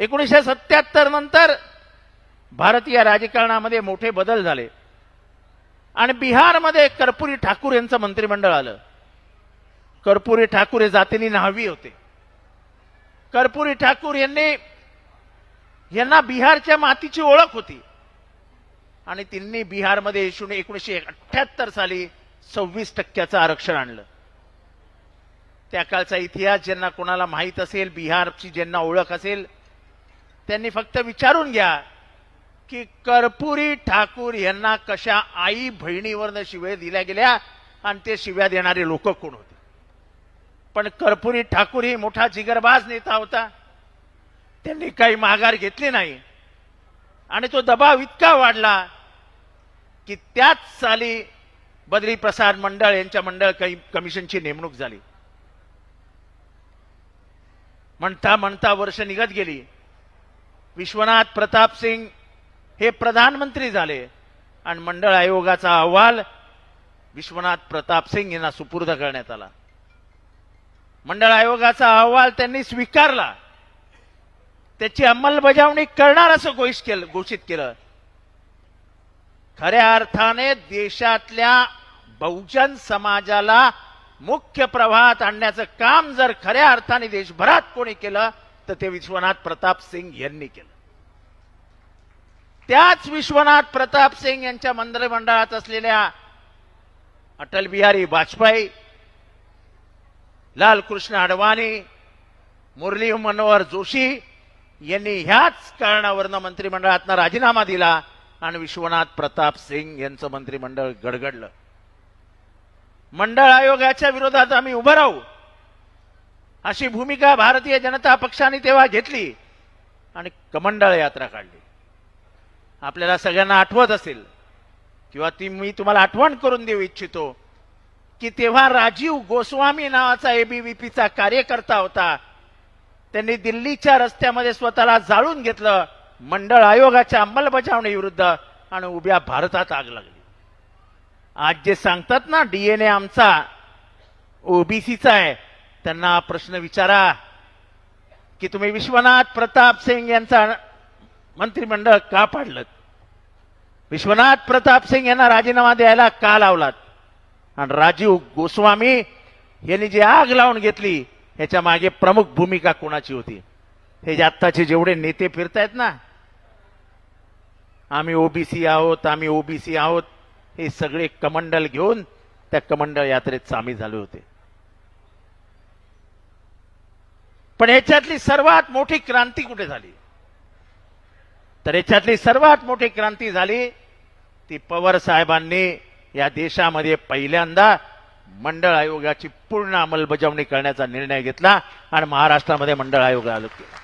एकोणीसशे सत्याहत्तर नंतर भारतीय राजकारणामध्ये मोठे बदल झाले. आणि बिहारमध्ये कर्पुरी ठाकूर यांचं मंत्रिमंडळ आलं. कर्पुरी ठाकूर हे जातीने न्हावी होते. कर्पुरी ठाकूर यांनी यांना बिहारच्या मातीची ओळख होती. आणि त्यांनी बिहारमध्ये शून्य एकोणीसशे अठ्ठ्याहत्तर साली सव्वीस टक्क्याचं आरक्षण आणलं. त्या काळचा इतिहास ज्यांना कोणाला माहीत असेल बिहारची ज्यांना ओळख असेल त्यांनी फक्त विचारून घ्या की कर्पुरी ठाकूर यांना कशा आई बहिणीवरनं शिव्या दिल्या गेल्या आणि ते शिव्या देणारे लोक कोण होते? पण कर्पुरी ठाकूर ही मोठा जिगरबाज नेता होता. त्यांनी काही माघार घेतली नाही. आणि तो दबाव इतका वाढला की त्याच साली बद्री प्रसाद मंडळ यांच्या मंडळ कमिशनची नेमणूक झाली. म्हणता म्हणता वर्ष निघत गेली. विश्वनाथ प्रताप सिंग हे प्रधानमंत्री झाले. आणि मंडळ आयोगाचा अहवाल विश्वनाथ प्रताप सिंग यांना सुपूर्द करण्यात आला. मंडळ आयोगाचा अहवाल त्यांनी स्वीकारला. त्याची अंमलबजावणी करणार असं घोषित केलं घोषित केलं. खऱ्या अर्थाने देशातल्या बहुजन समाजाला मुख्य प्रवाहात आणण्याचं काम जर खऱ्या अर्थाने देशभरात कोणी केलं तर ते विश्वनाथ प्रताप सिंग यांनी केलं. त्याच विश्वनाथ प्रताप सिंग यांच्या मंत्रिमंडळात असलेल्या अटल बिहारी वाजपेयी लालकृष्ण अडवाणी मुरली मनोहर जोशी यांनी ह्याच कारणावरनं मंत्रिमंडळातनं राजीनामा दिला आणि विश्वनाथ प्रताप सिंग यांचं मंत्रिमंडळ गडगडलं. मंडळ आयोगाच्या विरोधात आम्ही उभं राहू. अशी भूमिका भारतीय जनता पक्षाने तेव्हा घेतली आणि कमंडळ यात्रा काढली. आपल्याला सगळ्यांना आठवत असेल किंवा ती मी तुम्हाला आठवण करून देऊ इच्छितो की तेव्हा राजीव गोस्वामी नावाचा एबीव्हीपीचा कार्यकर्ता होता. त्यांनी दिल्लीच्या रस्त्यामध्ये स्वतःला जाळून घेतलं मंडळ आयोगाच्या अंमलबजावणी विरुद्ध आणि उभ्या भारतात आग लागली. आज जे सांगतात ना डीएनए आमचा ओबीसीचा आहे त्यांना हा प्रश्न विचारा की तुम्ही विश्वनाथ प्रताप सिंग यांचा मंत्रिमंडळ का पाडलं? विश्वनाथ प्रताप सिंग यांना राजीनामा द्यायला का लावलात? आणि राजीव गोस्वामी यांनी जी आग लावून घेतली ह्याच्या मागे प्रमुख भूमिका कोणाची होती? हे जे आत्ताचे जेवढे नेते फिरतायत ना आम्ही ओबीसी आहोत आम्ही ओबीसी आहोत हे सगळे कमंडल घेऊन त्या कमंडल यात्रेत सामील झाले होते. पण याच्यातली सर्वात मोठी क्रांती कुठे झाली? तर ह्याच्यातली सर्वात मोठी क्रांती झाली ती पवार साहेबांनी या देशामध्ये पहिल्यांदा मंडळ आयोगाची पूर्ण अंमलबजावणी करण्याचा निर्णय घेतला आणि महाराष्ट्रामध्ये मंडळ आयोग आलो केला.